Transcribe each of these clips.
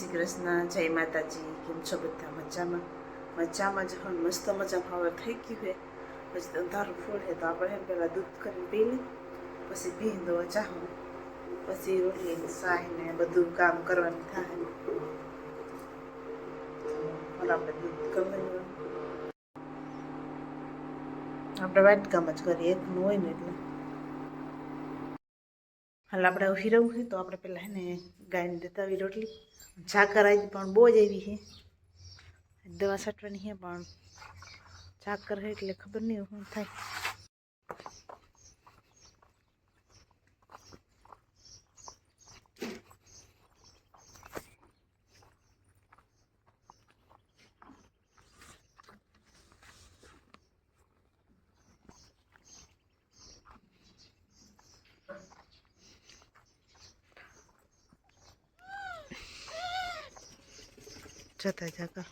શ્રી કૃષ્ણ જય માતાજી, કેમ છો બધા મજામાં? મજામાં જ હોય મસ્ત મજા હવે થઈ ગયું હોય પછી અંધારું ફૂલ છે, તો આપણે એમ પહેલાં દૂધ કરીને પી લઈ પછી ભીન દો ચાહું. પછી રોટલી સાહીને બધું કામ કરવાનું થાય. પણ આપણે દૂધ ગમે આપણે વાટકામ જ કરીએ એકનું હોય ને એટલે. હાલ આપણે ઊભી છે, તો આપણે પહેલાં એને ગાયને દેતા આવી રોટલી. ઝાકર આવી પણ બહુ જ એવી છે. દવા છાંટવાની છે, પણ ઝાકર છે એટલે ખબર નહીં શું થાય. જતા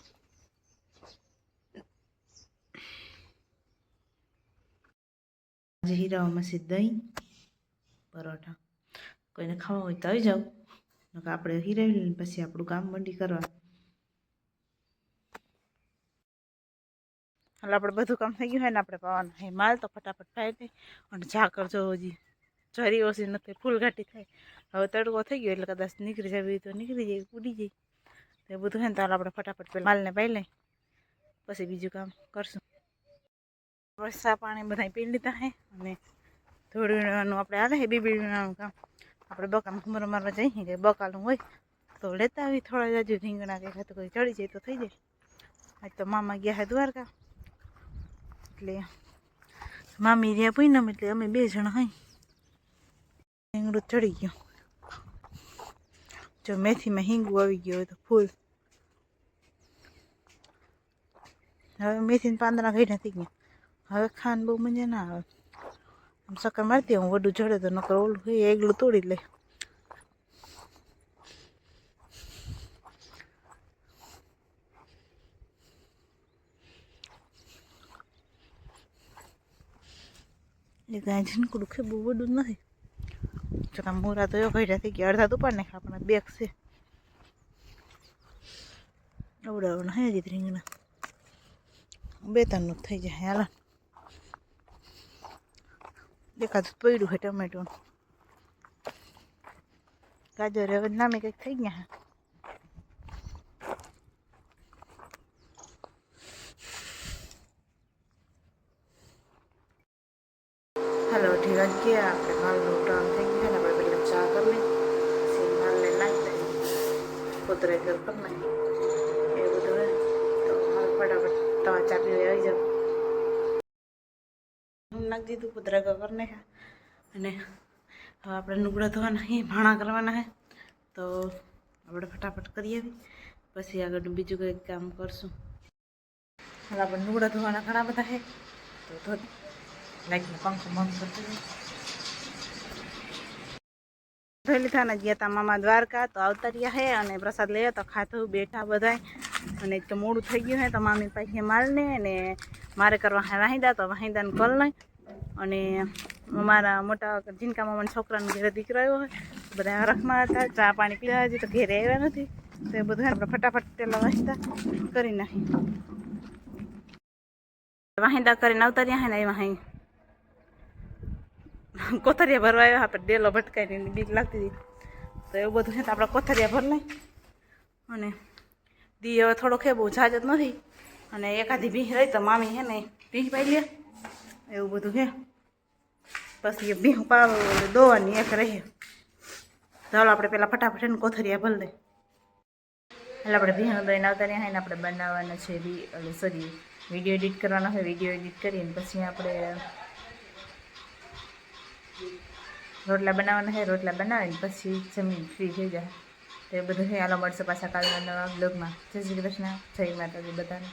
આજે હીરાઓમાં છે દહીં, પરોઠા. કોઈને ખાવા હોય તો આવી જાઓ. નકર આપણે હીરાવી લઈને પછી આપણું કામ મંડી કરવા હાલ આપણે બધું કામ થઈ ગયું હોય ને આપણે પાવાનું. હે, માલ તો ફટાફટ થાય નહીં. અને ઝાકર જો હજી. જરી ઓછી નથી ફૂલ ઘાટી થાય. હવે તડકો થઈ ગયો એટલે કદાચ નીકળી જવી તો નીકળી જાય, ઉડી જાય. તો એ બધું હોય ને તો આપણે ફટાફટ પેલા માલને પાઈ લઈ. પછી બીજું કામ કરશું. વરસા પાણી બધા પી લીધા હે અને થોડું આપણે આવે હે બીબી કામ. આપણે બકામ ઘુમર મારવા જઈએ કે બકાલું હોય તો લેતા આવી થોડા જાજુ રીંગણા કે ખાતું કોઈ ચડી જાય તો થઈ જાય. આજ તો મામા ગયા હે દ્વારકા. એટલે મામી રહ્યા પૂનમ એટલે અમે બે જણા હઈ. રીંગણું ચડી ગયું. જો મેથીમાં હિંગું આવી ગયું હોય તો ફૂલ. હવે મેથીના પાંદડા ઘઈ નથી ગયા. હવે ખાન બહુ મજા ના આવે. આમ ચક્કર મારતી હું વડું જડે તો નકર ઓલું હોય એકલું તોડી લે. એ કાંઈ ઝીણકુડું કે બહુ વડું નથી. ચકા મોરા તો ઘડ્યા થઈ ગયા. અડધા દુપાર નાખે આપણે બેગ છે. અવડાવવાના હે, હજી રીંગણા બે ત્રણનું થઈ જાય, હાલ. દેખાતું પડ્યું હોય ટમેટું. ગાજર હવે નામે કંઈક થઈ ગયા હાલો ઢીલા ગયા આપણે માલનું ટાણ થઈ ગયા. ને કૂતરે ઘર કરી નાખી એ બધું હે, તો હાલ ફટાફટ તમારે ચા આવી જાઓ. નાખી દીધું કૂતરા ઘર કરી અને હવે આપણે નુગડા ધોવાના છે ભાણા કરવાના છે તો આપણે ફટાફટ કરી આવી. પછી આગળ બીજું કંઈક કામ કરશું. હવે આપણે નુગડા ધોવાના ઘણા બધા છે તો ધો લાઈટનો પંખો બંધ કરી દઈએ લીધા ને ગયા તા મામા દ્વારકા. તો આવતા રહ્યા હે અને પ્રસાદ લઈએ તો ખાધું, બેઠા બધાય. અને તો મોડું થઈ ગયું હે તો મામી પાસે માલને અને મારે કરવા હે વાહિદા તો વાહિદાને કલ નહીં અને મારા મોટા જીનકા મામાના છોકરાને ઘેરે દીકરો હોય બધા હરખમાં હતા, ચા પાણી પીવા હજી તો ઘેરે આવ્યા નથી. તો એ બધું આપણે ફટાફટ તેલા વાહિદા કરી નાખી વાહિદા કરીને આવતા રહ્યા હે ને એમાં અહીં કોથરિયા ભરવા આવ્યા આપણે ડેલો ભટકાઈને બીક લાગતી હતી. તો એવું બધું છે તો આપણે કોથરિયા ભર લઈ અને દી હવે થોડો ખે બહુ જાજ જ નથી. અને એકાદી ભીહ રહી તો મામી હે ને ભીહ પાઈ લે. એવું બધું છે. પછી એ ભીહ પાવ દોવાની એક રહે. ચાલો આપણે પેલા ફટાફટ એને કોથરિયા ભર લઈ એટલે આપણે ભીહનું દહીં આવતા રહ્યા એને આપણે બનાવવાના છે સોરી વીડિયો એડિટ કરવાનો હોય વીડિયો એડિટ કરીને પછી આપણે રોટલા બનાવવાના છે, રોટલા બનાવીને પછી જમીન ફ્રી થઈ જાય. તો એ બધું છે આલો મળશે પાછા કાલના નવા બ્લોગમાં જય શ્રી કૃષ્ણ, જય માતાજી બધાને.